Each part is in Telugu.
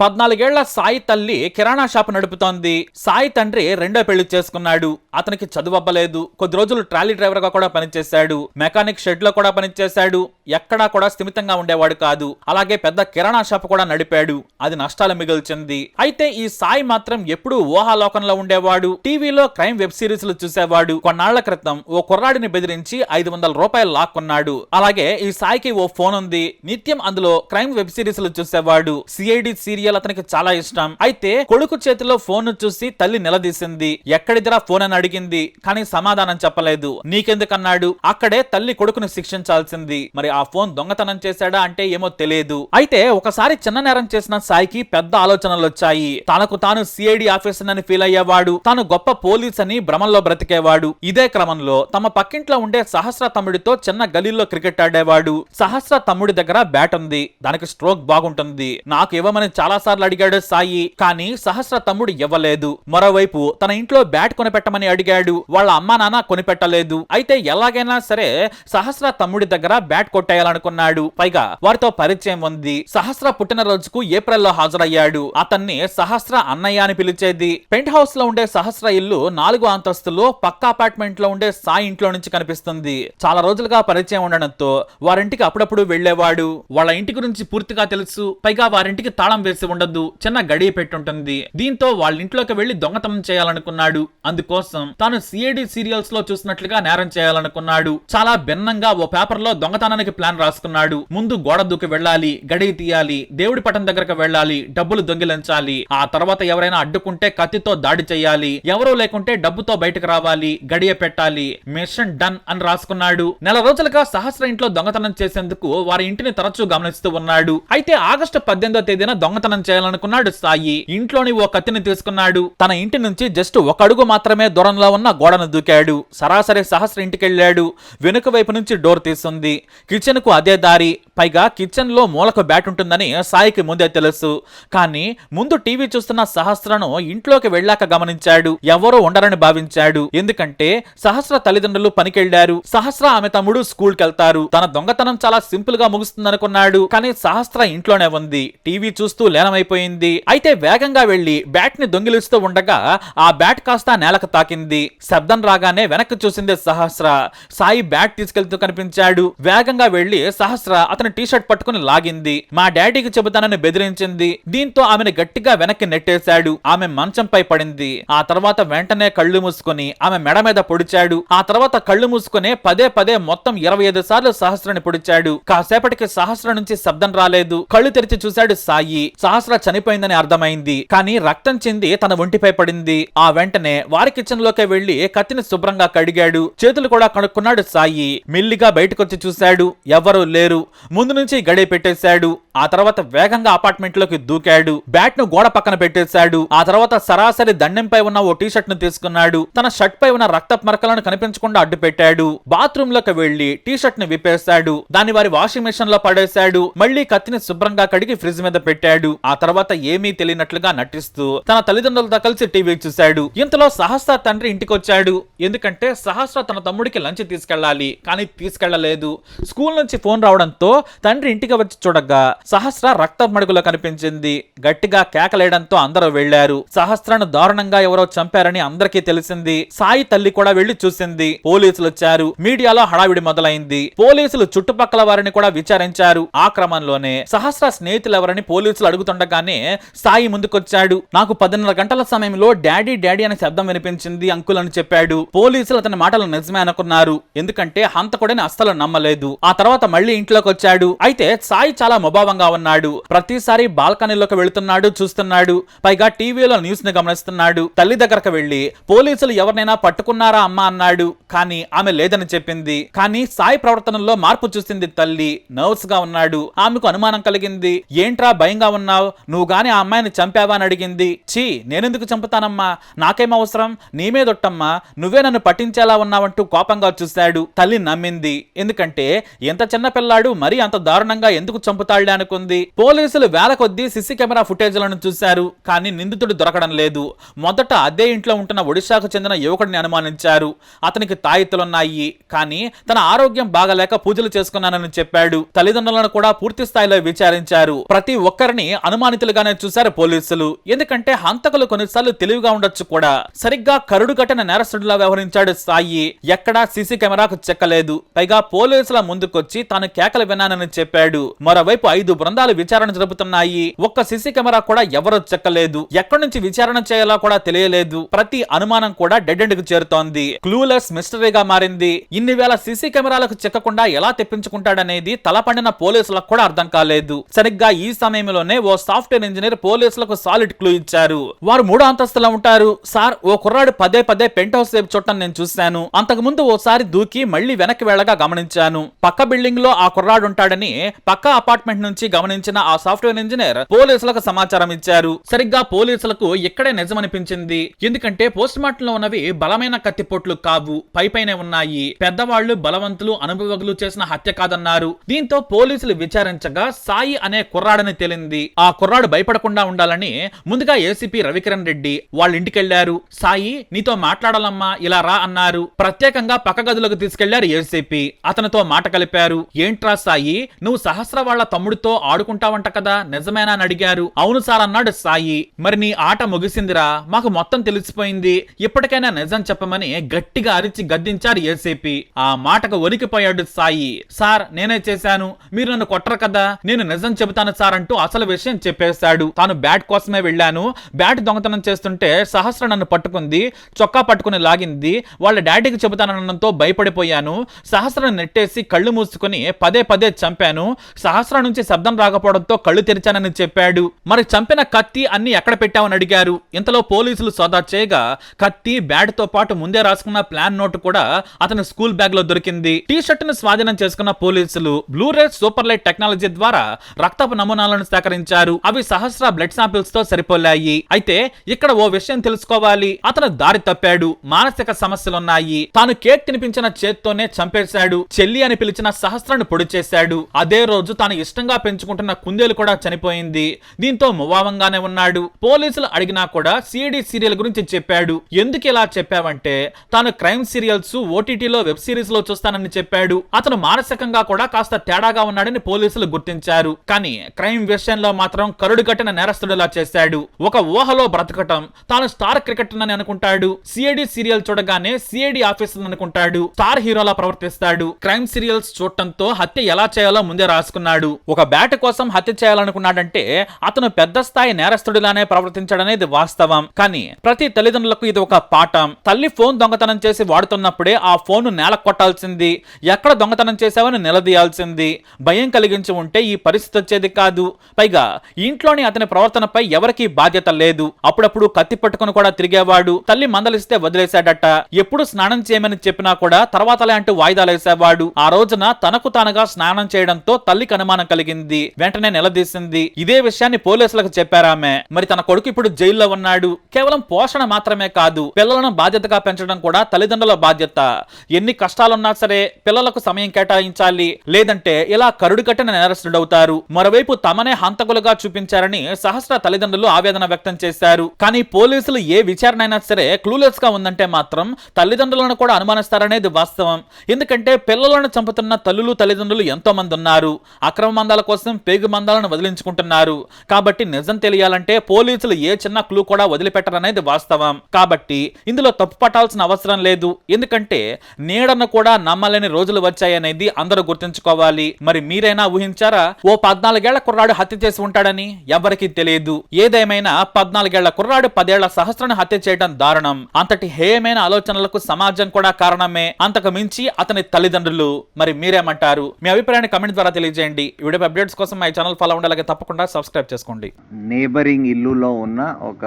పద్నాలుగేళ్ళ సాయి తల్లి కిరాణా షాప్ నడుపుతోంది. సాయి తండ్రి రెండో పెళ్ళి చేసుకున్నాడు. అతనికి చదువు అవ్వలేదు కొద్ది రోజులు ట్రాలీ డ్రైవర్గా కూడా పనిచేశాడు. మెకానిక్ షెడ్లో కూడా పనిచేశాడు. ఎక్కడా కూడా స్థిమితంగా ఉండేవాడు కాదు. అలాగే పెద్ద కిరాణా షాప్ కూడా నడిపాడు. అది నష్టాలు మిగిల్చింది. అయితే ఈ సాయి మాత్రం ఎప్పుడూ ఊహాలోకంలో ఉండేవాడు. టీవీలో క్రైమ్ వెబ్ సిరీస్లు చూసేవాడు. కొన్నాళ్ళ క్రితం ఓ కుర్రాడిని బెదిరించి ఐదు వందల రూపాయలు లాక్కున్నాడు. అలాగే ఈ సాయికి ఓ ఫోన్ ఉంది నిత్యం అందులో క్రైమ్ వెబ్ సిరీస్లు చూసేవాడు. సిఐడి సీరియల్ అతనికి చాలా ఇష్టం. అయితే కొడుకు చేతిలో ఫోన్ చూసి తల్లి నిలదీసింది. ఎక్కడిదిరా ఫోన్ అని అడిగింది. కానీ సమాధానం చెప్పలేదు. నీకెందుకన్నాడు? అక్కడే తల్లి కొడుకుని శిక్షించాల్సింది. మరి ఆ ఫోన్ దొంగతనం చేశాడా అంటే ఏమో తెలియదు. అయితే ఒకసారి చిన్న నేరం చేసిన సాయికి పెద్ద ఆలోచనలు వచ్చాయి. తనకు తాను సిఐడి ఆఫీసర్ అని ఫీల్ అయ్యేవాడు. తాను గొప్ప పోలీస్ అని భ్రమంలో బ్రతికేవాడు. ఇదే క్రమంలో తమ పక్కింట్లో ఉండే సహస్ర తమ్ముడితో చిన్న గలీల్లో క్రికెట్ ఆడేవాడు. సహస్ర తమ్ముడి దగ్గర బ్యాట్ ఉంది. దానికి స్ట్రోక్ బాగుంటుంది. నాకు ఇవ్వమని చాలా సార్లు అడిగాడు సాయి కానీ సహస్ర తమ్ముడు ఇవ్వలేదు. మరోవైపు తన ఇంట్లో బ్యాట్ కొనిపెట్టమని అడిగాడు. వాళ్ళ అమ్మా నాన్న కొనిపెట్టలేదు. అయితే ఎలాగైనా సరే సహస్ర తమ్ముడి దగ్గర బ్యాట్ కొట్టేయాలనుకున్నాడు. పైగా వారితో పరిచయం ఉంది. సహస్ర పుట్టినరోజుకు ఏప్రిల్లో హాజరయ్యాడు. అతన్ని సహస్ర అన్నయ్య అని పిలిచేది. పెంట్ హౌస్లో ఉండే సహస్ర ఇల్లు నాలుగు అంతస్తులో పక్క అపార్ట్మెంట్లో ఉండే సాయి ఇంట్లో నుంచి కనిపిస్తుంది. చాలా రోజులుగా పరిచయం ఉండడంతో వారింటికి అప్పుడప్పుడు వెళ్ళేవాడు వాళ్ళ ఇంటి గురించి పూర్తిగా తెలుసు. పైగా వారింటికి తాళం వేసి ఉండదు చిన్న గడియ పెట్టుంటుంది. దీంతో వాళ్ళ ఇంట్లోకి వెళ్ళి దొంగతనం చేయాలనుకున్నాడు. అందుకోసం తాను సిఐడి సీరియల్స్లో చూసినట్లుగా నేరం చేయాలనుకున్నాడు. చాలా భిన్నంగా ఓ పేపర్లో దొంగతనానికి ప్లాన్ రాసుకున్నాడు. ముందు గోడ దూకి వెళ్ళాలి గడియ తీయాలి దేవుడి పటం దగ్గరకు వెళ్ళాలి డబ్బులు దొంగిలించాలి. ఆ తర్వాత ఎవరైనా అడ్డుకుంటే కత్తితో దాడి చేయాలి. ఎవరూ లేకుంటే డబ్బుతో బయటకు రావాలి గడియ పెట్టాలి. మిషన్ డన్ అని రాసుకున్నాడు. నెల రోజులుగా సహస్ర ఇంట్లో దొంగతనం చేసేందుకు వారి ఇంటిని తరచూ గమనిస్తూ ఉన్నాడు. అయితే ఆగస్టు పద్దెనిమిదో తేదీన దొంగతనం చేయాలనుకున్నాడు సాయి. ఇంట్లోని ఓ కత్తిని తీసుకున్నాడు. తన ఇంటి నుంచి జస్ట్ ఒక అడుగు మాత్రమే దూరంలో ఉన్న గోడను దూకాడు. సరాసరి సహస్ర ఇంటికెళ్ళాడు వెనుక వైపు నుంచి డోర్ తీస్తుంది. కిచెన్కు అదే దారి. పైగా కిచెన్లో మూలకు బ్యాట్ ఉంటుందని సాయికి ముందే తెలుసు. కానీ ముందు టీవీ చూస్తున్న సహస్రను ఇంట్లోకి వెళ్ళాక గమనించాడు. ఎవరో ఉండరని భావించాడు. ఎందుకంటే సహస్ర తల్లిదండ్రులు పనికెళ్ళారు సహస్ర ఆమె తమ్ముడు స్కూల్ కెళ్తారు తన దొంగతనం చాలా సింపుల్గా ముగుస్తుందనుకున్నాడు. కానీ సహస్ర ఇంట్లోనే ఉంది. టీవీ చూస్తూ లీనమైపోయింది అయితే వేగంగా వెళ్ళి బ్యాట్ని దొంగిలిస్తూ ఉండగా ఆ బ్యాట్ కాస్త నేలకు తాకింది. శబ్దం రాగానే వెనక్కి చూసింది సహస్ర. సాయి బ్యాట్ తీసుకెళ్తూ కనిపించాడు. వేగంగా వెళ్ళి సహస్ర అతని టీషర్ట్ పట్టుకుని లాగింది. మా డాడీకి చెబుతానని బెదిరించింది. దీంతో ఆమెను గట్టిగా వెనక్కి నెట్టేశాడు. ఆమె మంచంపై పడింది. ఆ తర్వాత వెంటనే కళ్ళు మూసుకుని ఆమె మెడ మీద పొడిచాడు. ఆ తర్వాత కళ్ళు మూసుకునే పదే పదే మొత్తం ఇరవై ఐదు సార్లు సహస్రని పొడిచాడు. కాసేపటికి సహస్ర నుంచి శబ్దం రాలేదు. కళ్ళు తెరిచి చూశాడు సాయి. సహస్ర చనిపోయిందని అర్థమైంది. కానీ రక్తం చెంది తన ఒంటిపై పడింది. ఆ వెంటనే వారి కిచెన్లోకి వెళ్ళి కత్తిని శుభ్రంగా కడిగాడు. చేతులు కూడా కనుక్కున్నాడు సాయి. మెల్లిగా బయటకొచ్చి చూశాడు. ఎవరూ లేరు. ముందు నుంచి గడియ పెట్టేశాడు. ఆ తర్వాత వేగంగా అపార్ట్మెంట్లోకి దూకాడు. బ్యాట్ను గోడ పక్కన పెట్టేశాడు. ఆ తర్వాత సరాసరి దండెంపై ఉన్న ఓ టీ షర్ట్ను తీసుకున్నాడు. తన షర్ట్ పై ఉన్న రక్త మరకలను కనిపించకుండా అడ్డు పెట్టాడు. బాత్రూమ్లోకి వెళ్ళి టీ షర్ట్ని విప్పేశాడు. దాన్ని వారి వాషింగ్ మెషిన్లో పడేశాడు. మళ్ళీ కత్తిని శుభ్రంగా కడిగి ఫ్రిడ్జ్ మీద పెట్టాడు. ఆ తర్వాత ఏమీ తెలియనట్లుగా నటిస్తూ తన తల్లిదండ్రులతో కలిసి టీవీ చూశాడు. ఇంతలో సహస్ర తండ్రి ఇంటికి వచ్చాడు ఎందుకంటే సహస్ర తన తమ్ముడికి లంచ్ తీసుకెళ్ళాలి. కానీ తీసుకెళ్ళలేదు స్కూల్ నుంచి ఫోన్ రావడంతో తండ్రి ఇంటికి వచ్చి చూడగా సహస్ర రక్త మడుగులో కనిపించింది. గట్టిగా కేకలేయడంతో అందరూ వెళ్ళారు సహస్రను దారుణంగా ఎవరో చంపారని అందరికీ తెలిసింది. సాయి తల్లి కూడా వెళ్ళి చూసింది. పోలీసులు వచ్చారు. మీడియాలో హడావిడి మొదలైంది. పోలీసులు చుట్టుపక్కల వారిని కూడా విచారించారు. ఆ క్రమంలోనే సహస్ర స్నేహితులెవరని పోలీసులు అడుగుతుండగానే సాయి ముందుకొచ్చాడు. నాకు పదిన్నర గంటల సమయంలో డాడీ డాడీ అనే శబ్దం వినిపించింది అంకుల్ అని చెప్పాడు. పోలీసులు అతని మాటలు నిజమే అనుకున్నారు. ఎందుకంటే హంతకుడిని అస్సలు నమ్మలేదు. ఆ తర్వాత మళ్ళీ ఇంట్లోకి వచ్చాడు అయితే సాయి చాలా ముభావంగా ఉన్నాడు. ప్రతిసారి బాల్కనీలోకి వెళుతున్నాడు చూస్తున్నాడు. పైగా టీవీలో న్యూస్ని గమనిస్తున్నాడు. తల్లి దగ్గరకు వెళ్ళి పోలీసులు ఎవరినైనా పట్టుకున్నారా అమ్మా? అన్నాడు. కానీ ఆమె లేదని చెప్పింది. కానీ సాయి ప్రవర్తనలో మార్పు చూసింది తల్లి. నర్వస్గా ఉన్నాడు. ఆమెకు అనుమానం కలిగింది. ఏంట్రా భయంగా ఉన్నావు? నువ్వు గాని ఆ అమ్మాయిని చంపావా? అని అడిగింది. ఛీ నేనెందుకు చంపుతానమ్మా? నాకేం అవసరం? నీ మీదొట్టమ్మా నువ్వే నన్ను పట్టించేలా ఉన్నావంటూ కోపంగా చూశాడు. తల్లి నమ్మింది. ఎందుకంటే ఎంత చిన్న పిల్లాడు మరీ అంత దారుణంగా ఎందుకు చంపుతాళ్ళే అనుకుని పోలీసులు వేల కొద్దీ సిసి కెమెరా ఫుటేజ్లను చూశారు కానీ నిందితుడు దొరకడం లేదు. మొదట అదే ఇంట్లో ఉంటున్న ఒడిశాకు చెందిన యువకుడిని అనుమానించారు. అతనికి తాయితులున్నాయి కానీ తన ఆరోగ్యం బాగలేక పూజలు చేసుకున్నానని చెప్పాడు. తల్లిదండ్రులను కూడా పూర్తి స్థాయిలో విచారించారు. ప్రతి ఒక్కరిని అనుమానితులుగానే చూశారు పోలీసులు. ఎందుకంటే హంతకులు కొన్నిసార్లు తెలివిగా ఉండొచ్చు కూడా. సరిగ్గా కరుడు కట్టిన నేరస్తుడిలా వ్యవహరించాడు సాయి. ఎక్కడా సీసీ కెమెరాకు చెక్కలేదు. పైగా పోలీసుల ముందుకొచ్చి తాను కేకలు విన్నానని చెప్పాడు. మరోవైపు ఐదు బృందాలు విచారణ జరుపుతున్నాయి. ఒక్క సిసి కెమెరా కూడా ఎవరూ చెక్కలేదు. ఎక్కడి నుంచి విచారణ చేయాలో కూడా తెలియలేదు. ప్రతి అనుమానం కూడా డెడ్ ఎండ్కు చేరుతోంది. క్లూలెస్ మిస్టరీగా మారింది. ఇన్ని వేల సిసి కెమెరాలకు చెక్కకుండా ఎలా తెప్పించుకుంటాడనేది తలపండిన పోలీసులకు కూడా అర్థం కాలేదు. సరిగ్గా ఈ సమయంలోనే ఓ సాఫ్ట్వేర్ ఇంజనీర్ పోలీసులకు సాలిడ్ క్లూ ఇచ్చారు. వారు మూడో అంతస్తులో ఉంటారు. సార్ ఓ కుర్రాడు పదే పదే పెంట్ హౌస్ వైపు చూడటం నేను చూశాను. అంతకు ముందు ఓసారి దూకి మళ్ళీ వెనక్కి వెళ్ళగా గమనించాను. పక్క బిల్డింగ్లో ఆ కుర్రాడు ఉంటాడని పక్క అపార్ట్మెంట్ నుంచి గమనించిన ఆ సాఫ్ట్వేర్ ఇంజనీర్ పోలీసులకు సమాచారం ఇచ్చారు. సరిగ్గా పోలీసులకు ఇక్కడే నిజమనిపించింది. ఎందుకంటే పోస్ట్ మార్టం లో ఉన్నవి బలమైన కత్తిపోట్లు కావు. పైపైనే ఉన్నాయి. పెద్దవాళ్ళు బలవంతులు అనుభవకులు చేసిన హత్య కాదన్నారు. దీంతో పోలీసులు విచారించగా సాయి అనే కుర్రాడని తేలింది. ఆ కుర్రాడు భయపడకుండా ఉండాలని ముందుగా ఏసీపీ రవికిరణ్ రెడ్డి వాళ్ళ ఇంటికెళ్ళారు సాయి నీతో మాట్లాడాలమ్మా ఇలా రా అన్నారు. ప్రత్యేకంగా పక్క గదులకు తీసుకెళ్ళారు ఏసీపీ. అతనితో మాట కలిపారు. ఏంట్రా సాయి నువ్వు సహస్ర వాళ్ళ తమ్ముడితో ఆడుకుంటావంట కదా నిజమేనా అని అడిగారు. అవును సార్ అన్నాడు సాయి. మరి నీ ఆట ముగిసిందిరా మాకు మొత్తం తెలిసిపోయింది. ఇప్పటికైనా నిజం చెప్పమని గట్టిగా అరిచి గద్దించారు ఏసీపీ. ఆ మాటకు వణికిపోయాడు సాయి. సార్ నేనే చేశాను. మీరు నన్ను కొట్టరు కదా. నేను నిజం చెబుతాను సార్ అంటూ అసలు విషయం చెప్పేశాడు. తాను బ్యాట్ కోసమే వెళ్ళాను. బ్యాట్ దొంగతనం చేస్తుంటే సహస్ర నన్ను పట్టుకుంది చొక్కా పట్టుకుని లాగింది. వాళ్ళ డాడీకి చెబుతానడంతో భయపడిపోయాను. సహస్రను నెట్టేసి కళ్ళు మూసుకుని పదే పదే చంపాను. సహస్ర నుంచి శబ్దం రాకపోవడంతో కళ్ళు తెరిచానని చెప్పాడు. మరి చంపిన కత్తి అన్ని ఎక్కడ పెట్టావని అడిగారు. ఇంతలో పోలీసులు సోదా చేయగా కత్తి బ్యాట్తో పాటు ముందే రాసుకున్న ప్లాన్ నోట్ కూడా అతని స్కూల్ బ్యాగ్లో దొరికింది. టీ షర్ట్ను స్వాధీనం చేసుకున్న పోలీసులు బ్లూరే సూపర్ లైట్ టెక్నాలజీ ద్వారా రక్తపు నమూనాలను సేకరించారు. అవి సహస్ర బ్లడ్ శాంపిల్స్తో సరిపోలాయి. అయితే ఇక్కడ ఓ విషయం తెలుసుకోవాలి. అతను దారి తప్పాడు. మానసిక సమస్యలున్నాయి. తాను కేక్ తినిపించిన చేత్తోనే చంపేశాడు. చెల్లి అని పిలిచిన సహస్రను పొడి చేశాడు. అదే రోజు తాను ఇష్టంగా పెంచుకుంటున్న కుందేలు కూడా చనిపోయింది. దీంతో మువావంగానే ఉన్నాడు. పోలీసులు అడిగినా కూడా సిఐడి సీరియల్ గురించి చెప్పాడు. ఎందుకు ఇలా చెప్పావంటే తాను క్రైమ్ సీరియల్స్ ఓటీటీలో వెబ్ సిరీస్లో చూస్తానని చెప్పాడు. అతను మానసికంగా కూడా కాస్త తేడాగా ఉన్నాడని పోలీసులు గుర్తించారు. కానీ క్రైమ్ విషయంలో మాత్రం కరుడు కట్టిన నేరస్తుడిలా చేశాడు. ఒక ఊహలో బ్రతకటం తాను స్టార్ క్రికెటర్ అని అనుకుంటాడు. సిఐడి సీరియల్ చూడగానే సిఐడి ఆఫీసర్ అనుకుంటాడు. స్టార్ హీరోలా ప్రవర్తిస్తాడు. క్రైమ్ సీరియల్స్ చూడటంతో హత్య ఎలా చేయాలో ముందే రాసుకున్నాడు. ఒక వేట కోసం హత్య చేయాలనుకున్నాడంటే అతను పెద్ద స్థాయి నేరస్తుడిలానే ప్రవర్తించాడనేది వాస్తవం. కానీ ప్రతి తల్లిదండ్రులకు ఇది ఒక పాఠం. తల్లి ఫోన్ దొంగతనం చేసి వాడుతున్నప్పుడే ఆ ఫోన్ నేల కొట్టాల్సింది. ఎక్కడ దొంగతనం చేశావని నిలదీయాల్సింది. భయం కలిగించి ఉంటే ఈ పరిస్థితి వచ్చేది కాదు. పైగా ఇంట్లోని అతని ప్రవర్తనపై ఎవరికీ బాధ్యత లేదు. అప్పుడప్పుడు కత్తి పట్టుకుని కూడా తిరిగేవాడు. తల్లి మందలిస్తే వదిలేశాడట. ఎప్పుడు స్నానం చేయమని చెప్పినా కూడా తర్వాతలే అంటూ వాయిదాలేసేవాడు. ఆ రోజున తనకు తానుగా స్నానం చేయడంతో తల్లికి అనుమానం కలిగింది. వెంటనే నిలదీసింది. ఇదే విషయాన్ని పోలీసులకు చెప్పారామె. మరి తన కొడుకు ఇప్పుడు జైల్లో ఉన్నాడు. కేవలం పోషణ మాత్రమే కాదు పిల్లలను బాధ్యతగా పెంచడం కూడా తల్లిదండ్రుల బాధ్యత. ఎన్ని కష్టాలున్నా సరే పిల్లలకు సమయం కేటాయించాలి. లేదంటే ఇలా కరుడు కట్టిన నేరస్తుడవుతారు. మరోవైపు తమనే హంతకులుగా చూపించారని సహస్ర తల్లిదండ్రులు ఆవేదన వ్యక్తం చేశారు. కానీ పోలీసులు ఏ విచారణ అయినా సరే క్లూలెస్గా ఉందంటే మాత్రం తల్లిదండ్రులను కూడా అనుమానిస్తారనేది వాస్తవం. ఎందుకంటే పిల్లలను చంపుతున్న తల్లులు తల్లిదండ్రులు ఎంతో మంది ఉన్నారు. అక్రమ మందాల కోసం పేగు మందాలను వదిలించుకుంటున్నారు. కాబట్టి నిజం తెలియాలంటే పోలీసులు ఏ చిన్న క్లూ కూడా వదిలిపెట్టరనేది వాస్తవం. కాబట్టి ఇందులో తప్పు పట్టాల్సిన అవసరం లేదు. ఎందుకంటే నీడను కూడా నమ్మలేని రోజులు వచ్చాయనేది అందరూ గుర్తుంచుకోవాలి. మరి మీరైనా ఊహించారా? ఓ పద్నాలుగేళ్ళ కుర్రాడు హత్య చేసి ఉంటాడని? ఎవరికీ తెలియదు. ఏదేమైనా పద్నాలుగేళ్ళ కుర్రాడు పదేళ్ళ సహస్రను హత్య చేయడం దారుణం. అంతటి హేయమైన ఆలోచనలకు సమాజం కూడా కారణమే. అంతకు మించి అతని తల్లిదండ్రులు. మరి మీరేమంటారు? మీ అభిప్రాయాన్ని కమెంట్ ద్వారా తెలియజేయండి. వీడియో అప్డేట్స్ కోసం మా ఛానల్ ఫాలో ఉండాలి తప్పకుండా సబ్స్క్రైబ్ చేసుకోండి. నేబరింగ్ ఇల్లులో ఉన్న ఒక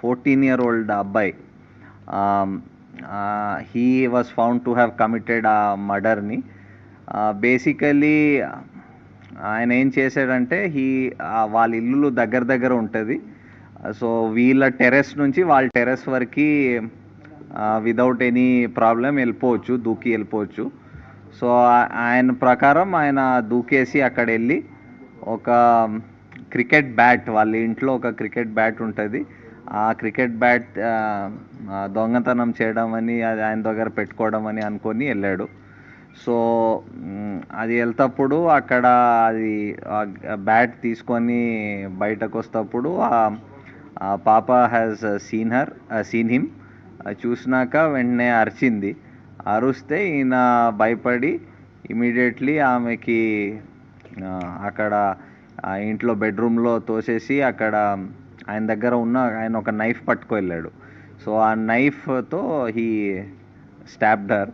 ఫోర్టీన్ ఇయర్ ఓల్డ్ అబ్బాయి he was found to have committed a మర్డర్ని basically ఆయన ఏం చేశాడంటే హీ వాళ్ళ ఇల్లు దగ్గర దగ్గర ఉంటుంది. సో వీళ్ళ టెర్రస్ నుంచి వాళ్ళ టెర్రస్ వరకు విదౌట్ ఎనీ ప్రాబ్లం వెళ్ళిపోవచ్చు దూకి వెళ్ళిపోవచ్చు. సో ఆయన ప్రకారం ఆయన దూకేసి అక్కడ వెళ్ళి ఒక క్రికెట్ బ్యాట్ వాళ్ళ ఇంట్లో ఒక క్రికెట్ బ్యాట్ ఉంటుంది. ఆ క్రికెట్ బ్యాట్ దొంగతనం చేయడం అని అది ఆయన దగ్గర పెట్టుకోవడం అని అనుకొని వెళ్ళాడు. సో అది వెళ్తప్పుడు అక్కడ అది బ్యాట్ తీసుకొని బయటకు వస్తప్పుడు ఆ పాప has seen her seen him చూసినాక వెంటనే అరిచింది. అరుస్తే ఈయన భయపడి ఇమీడియట్లీ ఆమెకి అక్కడ ఆ ఇంట్లో బెడ్రూమ్లో తోసేసి అక్కడ ఆయన దగ్గర ఉన్న ఆయన ఒక నైఫ్ పట్టుకు వెళ్ళాడు సో ఆ నైఫ్తో హీ స్టాప్డర్